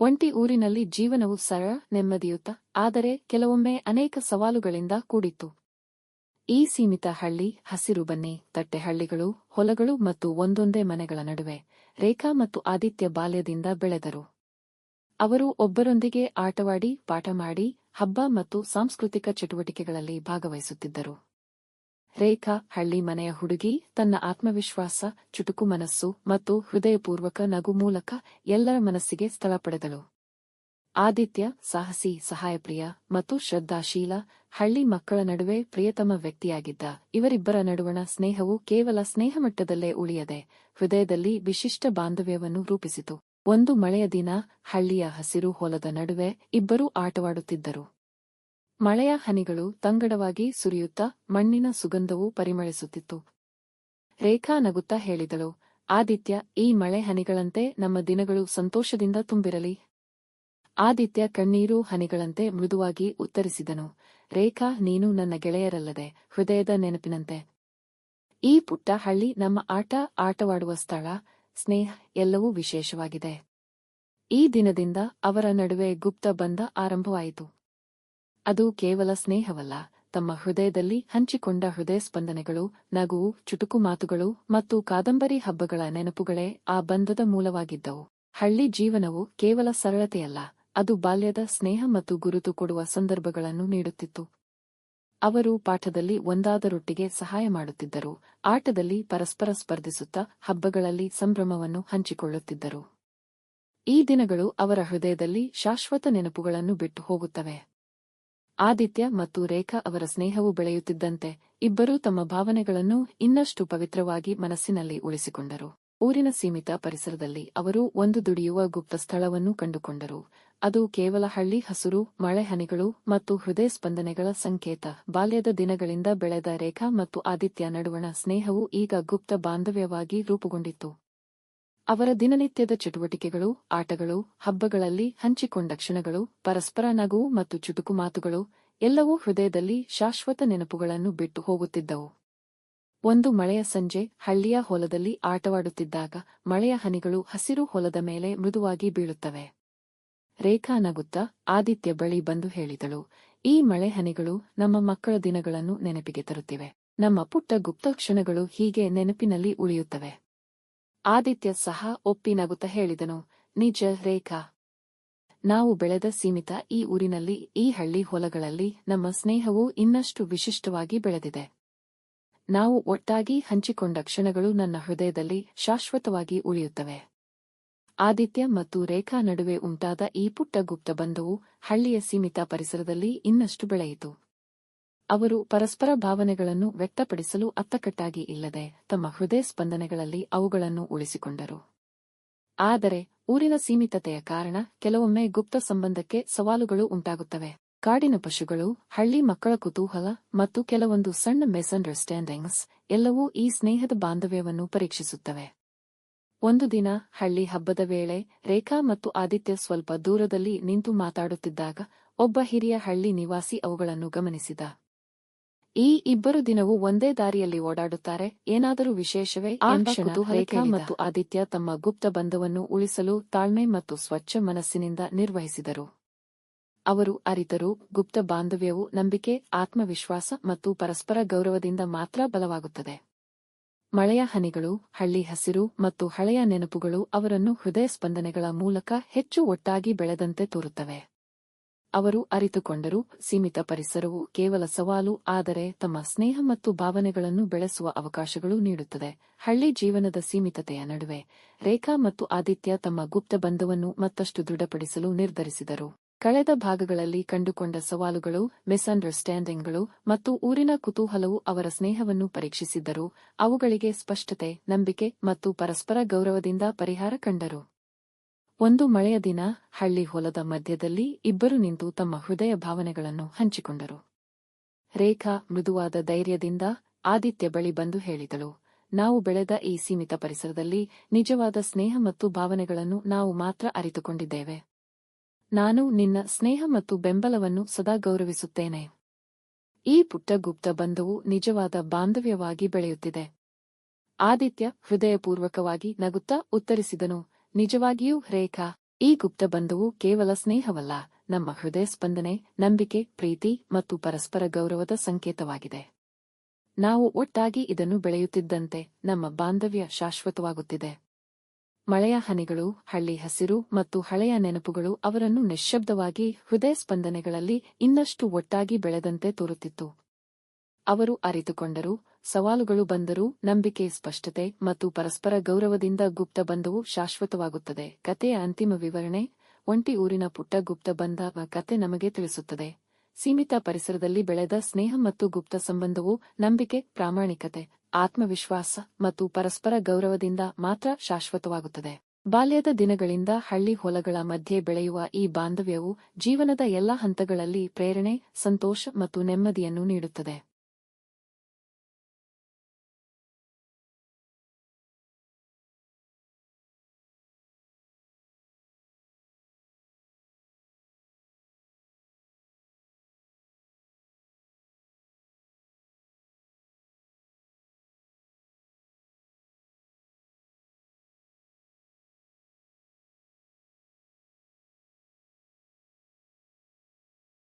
ಒಂಟಿ ಊರಿನಲ್ಲಿ ಜೀವನವು ಸರಳ, ನೆಮ್ಮದಿಯುತ, ಆದರೆ ಕೆಲವೊಮ್ಮೆ ಅನೇಕ ಸವಾಲುಗಳಿಂದ ಕೂಡಿತ್ತು. ಈ ಸೀಮಿತ ಹಳ್ಳಿ, ಹಸಿರು ಬನ್ನಿ, ತಟ್ಟೆಹಳ್ಳಿಗಳು, ಹೊಲಗಳು ಮತ್ತು ಒಂದೊಂದೇ ಮನೆಗಳ ನಡುವೆ ರೇಖಾ ಮತ್ತು ಆದಿತ್ಯ ಬಾಲ್ಯದಿಂದ ಬೆಳೆದರು. ಅವರು ಒಬ್ಬರೊಂದಿಗೆ ಆಟವಾಡಿ, ಪಾಠ ಮಾಡಿ, ಹಬ್ಬ ಮತ್ತು ಸಾಂಸ್ಕೃತಿಕ ಚಟುವಟಿಕೆಗಳಲ್ಲಿ ಭಾಗವಹಿಸುತ್ತಿದ್ದರು. ರೇಖಾ ಹಳ್ಳಿ ಮನೆಯ ಹುಡುಗಿ, ತನ್ನ ಆತ್ಮವಿಶ್ವಾಸ, ಚುಟುಕು ಮನಸ್ಸು ಮತ್ತು ಹೃದಯಪೂರ್ವಕ ನಗು ಮೂಲಕ ಎಲ್ಲರ ಮನಸ್ಸಿಗೆ ಸ್ಥಳ ಪಡೆದಳು. ಆದಿತ್ಯ, ಸಾಹಸಿ, ಸಹಾಯಪ್ರಿಯ ಮತ್ತು ಶ್ರದ್ಧಾಶೀಲ, ಹಳ್ಳಿ ಮಕ್ಕಳ ನಡುವೆ ಪ್ರಿಯತಮ ವ್ಯಕ್ತಿಯಾಗಿದ್ದ ಇವರಿಬ್ಬರ ನಡುವಣ ಸ್ನೇಹವು ಕೇವಲ ಸ್ನೇಹಮಟ್ಟದಲ್ಲೇ ಉಳಿಯದೆ, ಹೃದಯದಲ್ಲಿ ವಿಶಿಷ್ಟ ಬಾಂಧವ್ಯವನ್ನು ರೂಪಿಸಿತು. ಒಂದು ಮಳೆಯ ದಿನ ಹಳ್ಳಿಯ ಹಸಿರು ಹೊಲದ ನಡುವೆ ಇಬ್ಬರೂ ಆಟವಾಡುತ್ತಿದ್ದರು. ಮಳೆಯ ಹನಿಗಳು ತಂಗಡವಾಗಿ ಸುರಿಯುತ್ತಾ ಮಣ್ಣಿನ ಸುಗಂಧವು ಪರಿಮಳಿಸುತ್ತಿತ್ತು. ರೇಖಾ ನಗುತ್ತಾ ಹೇಳಿದಳು, ಆದಿತ್ಯ, ಈ ಮಳೆ ಹನಿಗಳಂತೆ ನಮ್ಮ ದಿನಗಳು ಸಂತೋಷದಿಂದ ತುಂಬಿರಲಿ. ಆದಿತ್ಯ ಕಣ್ಣೀರು ಹನಿಗಳಂತೆ ಮೃದುವಾಗಿ ಉತ್ತರಿಸಿದನು, ರೇಖಾ, ನೀನು ನನ್ನ ಗೆಳೆಯರಲ್ಲದೆ, ಹೃದಯದ ನೆನಪಿನಂತೆ. ಈ ಪುಟ್ಟ ಹಳ್ಳಿ ನಮ್ಮ ಆಟ, ಆಟವಾಡುವ ಸ್ಥಳ, ಸ್ನೇಹ, ಎಲ್ಲವೂ ವಿಶೇಷವಾಗಿದೆ. ಈ ದಿನದಿಂದ ಅವರ ನಡುವೆ ಗುಪ್ತ ಬಂಧ ಆರಂಭವಾಯಿತು. ಅದು ಕೇವಲ ಸ್ನೇಹವಲ್ಲ, ತಮ್ಮ ಹೃದಯದಲ್ಲಿ ಹಂಚಿಕೊಂಡ ಹೃದಯ ಸ್ಪಂದನೆಗಳು ನಗುವು ಚುಟುಕು ಮಾತುಗಳು ಮತ್ತು ಕಾದಂಬರಿ ಹಬ್ಬಗಳ ನೆನಪುಗಳೇ ಆ ಬಂಧದ ಮೂಲವಾಗಿದ್ದವು. ಹಳ್ಳಿ ಜೀವನವು ಕೇವಲ ಸರಳತೆಯಲ್ಲ, ಅದು ಬಾಲ್ಯದ ಸ್ನೇಹ ಮತ್ತು ಗುರುತು ಕೊಡುವ ಸಂದರ್ಭಗಳನ್ನು ನೀಡುತ್ತಿತ್ತು. ಅವರು ಪಾಠದಲ್ಲಿ ಒಂದಾದರೊಟ್ಟಿಗೆ ಸಹಾಯ ಮಾಡುತ್ತಿದ್ದರು, ಆಟದಲ್ಲಿ ಪರಸ್ಪರ ಸ್ಪರ್ಧಿಸುತ್ತಾ ಹಬ್ಬಗಳಲ್ಲಿ ಸಂಭ್ರಮವನ್ನು ಹಂಚಿಕೊಳ್ಳುತ್ತಿದ್ದರು. ಈ ದಿನಗಳು ಅವರ ಹೃದಯದಲ್ಲಿ ಶಾಶ್ವತ ನೆನಪುಗಳನ್ನು ಬಿಟ್ಟು ಹೋಗುತ್ತವೆ. ಆದಿತ್ಯ ಮತ್ತು ರೇಖಾ ಅವರ ಸ್ನೇಹವು ಬೆಳೆಯುತ್ತಿದ್ದಂತೆ ಇಬ್ಬರೂ ತಮ್ಮ ಭಾವನೆಗಳನ್ನು ಇನ್ನಷ್ಟು ಪವಿತ್ರವಾಗಿ ಮನಸ್ಸಿನಲ್ಲಿ ಉಳಿಸಿಕೊಂಡರು. ಊರಿನ ಸೀಮಿತ ಪರಿಸರದಲ್ಲಿ ಅವರು ಒಂದು ದುಡಿಯುವ ಗುಪ್ತ ಸ್ಥಳವನ್ನು ಕಂಡುಕೊಂಡರು. ಅದು ಕೇವಲ ಹಳ್ಳಿ ಹಸುರು, ಮಳೆ ಹನಿಗಳು ಮತ್ತು ಹೃದಯ ಸ್ಪಂದನೆಗಳ ಸಂಕೇತ. ಬಾಲ್ಯದ ದಿನಗಳಿಂದ ಬೆಳೆದ ರೇಖಾ ಮತ್ತು ಆದಿತ್ಯ ನಡುವಣ ಸ್ನೇಹವು ಈಗ ಗುಪ್ತ ಬಾಂಧವ್ಯವಾಗಿ ರೂಪುಗೊಂಡಿತ್ತು. ಅವರ ದಿನನಿತ್ಯದ ಚಟುವಟಿಕೆಗಳು, ಆಟಗಳು, ಹಬ್ಬಗಳಲ್ಲಿ ಹಂಚಿಕೊಂಡ ಕ್ಷಣಗಳು, ಪರಸ್ಪರ ನಗು ಮತ್ತು ಚುಟುಕು ಮಾತುಗಳು, ಎಲ್ಲವೂ ಹೃದಯದಲ್ಲಿ ಶಾಶ್ವತ ನೆನಪುಗಳನ್ನು ಬಿಟ್ಟು ಹೋಗುತ್ತಿದ್ದವು. ಒಂದು ಮಳೆಯ ಸಂಜೆ, ಹಳ್ಳಿಯ ಹೊಲದಲ್ಲಿ ಆಟವಾಡುತ್ತಿದ್ದಾಗ ಮಳೆಯ ಹನಿಗಳು ಹಸಿರು ಹೊಲದ ಮೇಲೆ ಮೃದುವಾಗಿ ಬೀಳುತ್ತವೆ. ರೇಖಾ ನಗುತ್ತ ಆದಿತ್ಯ ಬಳಿ ಬಂದು ಹೇಳಿದಳು, ಈ ಮಳೆ ಹನಿಗಳು ನಮ್ಮ ಮಕ್ಕಳ ದಿನಗಳನ್ನು ನೆನಪಿಗೆ ತರುತ್ತಿವೆ. ನಮ್ಮ ಪುಟ್ಟ ಗುಪ್ತ ಕ್ಷಣಗಳು ಹೀಗೆ ನೆನಪಿನಲ್ಲಿ ಉಳಿಯುತ್ತವೆ. ಆದಿತ್ಯ ಸಹ ಒಪ್ಪಿ ನಗುತ್ತ ಹೇಳಿದನು, ನಿಜ ರೇಖಾ, ನಾವು ಬೆಳೆದ ಸೀಮಿತ ಈ ಊರಿನಲ್ಲಿ, ಈ ಹಳ್ಳಿ ಹೊಲಗಳಲ್ಲಿ ನಮ್ಮ ಸ್ನೇಹವು ಇನ್ನಷ್ಟು ವಿಶಿಷ್ಟವಾಗಿ ಬೆಳೆದಿದೆ. ನಾವು ಒಟ್ಟಾಗಿ ಹಂಚಿಕೊಂಡ ಕ್ಷಣಗಳು ನನ್ನ ಹೃದಯದಲ್ಲಿ ಶಾಶ್ವತವಾಗಿ ಉಳಿಯುತ್ತವೆ. ಆದಿತ್ಯ ಮತ್ತು ರೇಖಾ ನಡುವೆ ಉಂಟಾದ ಈ ಪುಟ್ಟ ಗುಪ್ತ ಬಂಧವು ಹಳ್ಳಿಯ ಸೀಮಿತ ಪರಿಸರದಲ್ಲಿ ಇನ್ನಷ್ಟು ಬೆಳೆಯಿತು. ಅವರು ಪರಸ್ಪರ ಭಾವನೆಗಳನ್ನು ವ್ಯಕ್ತಪಡಿಸಲು ಅತ್ತಕಟ್ಟಾಗಿ ಇಲ್ಲದೆ ತಮ್ಮ ಹೃದಯ ಸ್ಪಂದನೆಗಳಲ್ಲಿ ಅವುಗಳನ್ನು ಉಳಿಸಿಕೊಂಡರು. ಆದರೆ, ಊರಿನ ಸೀಮಿತತೆಯ ಕಾರಣ ಕೆಲವೊಮ್ಮೆ ಗುಪ್ತ ಸಂಬಂಧಕ್ಕೆ ಸವಾಲುಗಳು ಉಂಟಾಗುತ್ತವೆ. ಕಾಡಿನ ಪಶುಗಳು, ಹಳ್ಳಿ ಮಕ್ಕಳ ಕುತೂಹಲ ಮತ್ತು ಕೆಲವೊಂದು ಸಣ್ಣ ಮಿಸ್ಅಂಡರ್ಸ್ಟ್ಯಾಂಡಿಂಗ್ಸ್ ಎಲ್ಲವೂ ಈ ಸ್ನೇಹದ ಬಾಂಧವ್ಯವನ್ನು ಪರೀಕ್ಷಿಸುತ್ತವೆ. ಒಂದು ದಿನ, ಹಳ್ಳಿ ಹಬ್ಬದ ವೇಳೆ ರೇಖಾ ಮತ್ತು ಆದಿತ್ಯ ಸ್ವಲ್ಪ ದೂರದಲ್ಲಿ ನಿಂತು ಮಾತಾಡುತ್ತಿದ್ದಾಗ, ಒಬ್ಬ ಹಿರಿಯ ಹಳ್ಳಿ ನಿವಾಸಿ ಅವುಗಳನ್ನು ಗಮನಿಸಿದ. ಈ ಇಬ್ಬರು ದಿನವೂ ಒಂದೇ ದಾರಿಯಲ್ಲಿ ಓಡಾಡುತ್ತಾರೆ. ಏನಾದರೂ ವಿಶೇಷವೇ ರೇಖಾ ಮತ್ತು ಆದಿತ್ಯ ತಮ್ಮ ಗುಪ್ತ ಬಂಧವನ್ನು ಉಳಿಸಲು ತಾಳ್ಮೆ ಮತ್ತು ಸ್ವಚ್ಛ ಮನಸ್ಸಿನಿಂದ ನಿರ್ವಹಿಸಿದರು. ಅವರು ಅರಿತರು ಗುಪ್ತ ಬಾಂಧವ್ಯವು ನಂಬಿಕೆ ಆತ್ಮವಿಶ್ವಾಸ ಮತ್ತು ಪರಸ್ಪರ ಗೌರವದಿಂದ ಮಾತ್ರ ಬಲವಾಗುತ್ತದೆ. ಮಳೆಯ ಹನಿಗಳು ಹಳ್ಳಿ ಹಸಿರು ಮತ್ತು ಹಳೆಯ ನೆನಪುಗಳು ಅವರನ್ನು ಹೃದಯ ಸ್ಪಂದನೆಗಳ ಮೂಲಕ ಹೆಚ್ಚು ಒಟ್ಟಾಗಿ ಬೆಳೆದಂತೆ ತೋರುತ್ತವೆ. ಅವರು ಅರಿತುಕೊಂಡರು, ಸೀಮಿತ ಪರಿಸರವು ಕೇವಲ ಸವಾಲು, ಆದರೆ ತಮ್ಮ ಸ್ನೇಹ ಮತ್ತು ಭಾವನೆಗಳನ್ನು ಬೆಳೆಸುವ ಅವಕಾಶಗಳು ನೀಡುತ್ತದೆ. ಹಳ್ಳಿ ಜೀವನದ ಸೀಮಿತತೆಯ ನಡುವೆ, ರೇಖಾ ಮತ್ತು ಆದಿತ್ಯ ತಮ್ಮ ಗುಪ್ತ ಬಂಧವನ್ನು ಮತ್ತಷ್ಟು ದೃಢಪಡಿಸಲು ನಿರ್ಧರಿಸಿದರು. ಕಳೆದ ಭಾಗಗಳಲ್ಲಿ ಕಂಡುಕೊಂಡ ಸವಾಲುಗಳು, ಮಿಸ್ಅಂಡರ್ಸ್ಟ್ಯಾಂಡಿಂಗ್ಗಳು ಮತ್ತು ಊರಿನ ಕುತೂಹಲವು ಅವರ ಸ್ನೇಹವನ್ನು ಪರೀಕ್ಷಿಸಿದ್ದರು. ಅವುಗಳಿಗೆ ಸ್ಪಷ್ಟತೆ, ನಂಬಿಕೆ ಮತ್ತು ಪರಸ್ಪರ ಗೌರವದಿಂದ ಪರಿಹಾರ ಕಂಡರು. ಒಂದು ಮಳೆಯ ದಿನ ಹಳ್ಳಿ ಹೊಲದ ಮಧ್ಯದಲ್ಲಿ ಇಬ್ಬರು ನಿಂತು ತಮ್ಮ ಹೃದಯ ಭಾವನೆಗಳನ್ನು ಹಂಚಿಕೊಂಡರು. ರೇಖಾ ಮೃದುವಾದ ಧೈರ್ಯದಿಂದ ಆದಿತ್ಯ ಬಳಿ ಬಂದು ಹೇಳಿದಳು, ನಾವು ಬೆಳೆದ ಈ ಸೀಮಿತ ಪರಿಸರದಲ್ಲಿ ನಿಜವಾದ ಸ್ನೇಹ ಮತ್ತು ಭಾವನೆಗಳನ್ನು ನಾವು ಮಾತ್ರ ಅರಿತುಕೊಂಡಿದ್ದೇವೆ. ನಾನು ನಿನ್ನ ಸ್ನೇಹ ಮತ್ತು ಬೆಂಬಲವನ್ನು ಸದಾ ಗೌರವಿಸುತ್ತೇನೆ. ಈ ಪುಟ್ಟ ಗುಪ್ತ ಬಂಧವು ನಿಜವಾದ ಬಾಂಧವ್ಯವಾಗಿ ಬೆಳೆಯುತ್ತಿದೆ ಆದಿತ್ಯ ಹೃದಯಪೂರ್ವಕವಾಗಿ ನಗುತ್ತಾ ಉತ್ತರಿಸಿದನು ನಿಜವಾಗಿಯೂ ರೇಖಾ, ಈ ಗುಪ್ತ ಬಂಧವು ಕೇವಲ ಸ್ನೇಹವಲ್ಲ, ನಮ್ಮ ಹೃದಯ ಸ್ಪಂದನೆ, ನಂಬಿಕೆ, ಪ್ರೀತಿ ಮತ್ತು ಪರಸ್ಪರ ಗೌರವದ ಸಂಕೇತವಾಗಿದೆ. ನಾವು ಒಟ್ಟಾಗಿ ಇದನ್ನು ಬೆಳೆಯುತ್ತಿದ್ದಂತೆ ನಮ್ಮ ಬಾಂಧವ್ಯ ಶಾಶ್ವತವಾಗುತ್ತಿದೆ. ಮಳೆಯ ಹನಿಗಳು, ಹಳ್ಳಿ ಹಸಿರು ಮತ್ತು ಹಳೆಯ ನೆನಪುಗಳು ಅವರನ್ನು ನಿಶ್ಶಬ್ದವಾಗಿ ಹೃದಯ ಸ್ಪಂದನೆಗಳಲ್ಲಿ ಇನ್ನಷ್ಟು ಒಟ್ಟಾಗಿ ಬೆಳೆದಂತೆ ತೋರುತ್ತಿತ್ತು. ಅವರು ಅರಿತುಕೊಂಡರು ಸವಾಲುಗಳು ಬಂದರೂ ನಂಬಿಕೆ, ಸ್ಪಷ್ಟತೆ ಮತ್ತು ಪರಸ್ಪರ ಗೌರವದಿಂದ ಗುಪ್ತ ಬಂಧವು ಶಾಶ್ವತವಾಗುತ್ತದೆ. ಕತೆಯ ಅಂತಿಮ ವಿವರಣೆ, ಒಂಟಿ ಊರಿನ ಪುಟ್ಟ ಗುಪ್ತ ಬಂಧ ಕತೆ ನಮಗೆ ತಿಳಿಸುತ್ತದೆ. ಸೀಮಿತ ಪರಿಸರದಲ್ಲಿ ಬೆಳೆದ ಸ್ನೇಹ ಮತ್ತು ಗುಪ್ತ ಸಂಬಂಧವು ನಂಬಿಕೆ, ಪ್ರಾಮಾಣಿಕತೆ, ಆತ್ಮವಿಶ್ವಾಸ ಮತ್ತು ಪರಸ್ಪರ ಗೌರವದಿಂದ ಮಾತ್ರ ಶಾಶ್ವತವಾಗುತ್ತದೆ. ಬಾಲ್ಯದ ದಿನಗಳಿಂದ ಹಳ್ಳಿ ಹೊಲಗಳ ಮಧ್ಯೆ ಬೆಳೆಯುವ ಈ ಬಾಂಧವ್ಯವು ಜೀವನದ ಎಲ್ಲಾ ಹಂತಗಳಲ್ಲಿ ಪ್ರೇರಣೆ, ಸಂತೋಷ ಮತ್ತು ನೆಮ್ಮದಿಯನ್ನು ನೀಡುತ್ತದೆ.